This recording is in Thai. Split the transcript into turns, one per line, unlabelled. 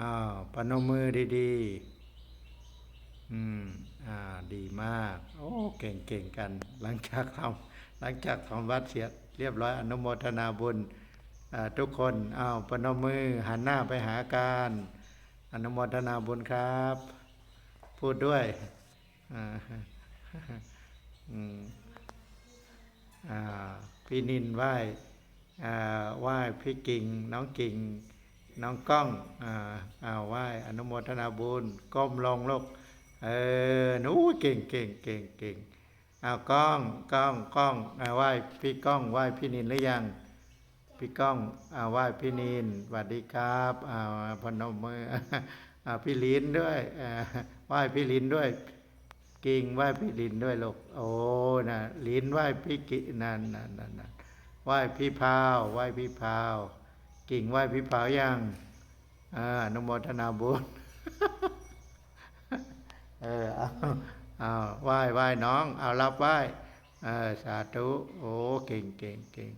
อ้าวปนมือดีๆ อืม อ่า ดีมาก โอ้ เก่งเก่งกัน หลังจากทำหลังจากทำวัดเสียเรียบร้อยอนุโมทนาบุญทุกคนอ้าวปนมือหันหน้าไปหาการ อนุโมทนาบุญครับ พูดด้วยพี่นินไหว้อ่ไหว้พี่กิ่งน้องกิ่ง น้องก้องอ่าอ่าไหว้อนุโมทนาบุญก้มลงลูกเออหนูเก่งเก่งเก่งเก่งเอาก้องก้องก้องอ่าไหว้พี่ก้องไหว้พี่นินหรือยังพี่ก้องอาไหว้พี่นินสวัสดีครับอ่าพนมมืออ่าพี่ลินด้วยอ่าไหว้พี่ลินด้วย กิ่งไหว้พี่ลินด้วยลูกโอ้นะลินไหว้พี่กินั่นนั่นนั่นนั่นไหว้พี่พาวไหว้พี่พาว กิ่งไหว้พี่พายังอ่านุโมทนาบุญเออเอาเอาไหว้ไหว้น้อง เอารับไหว้เออสาธุ โอ้ เก่งเก่งเก่ง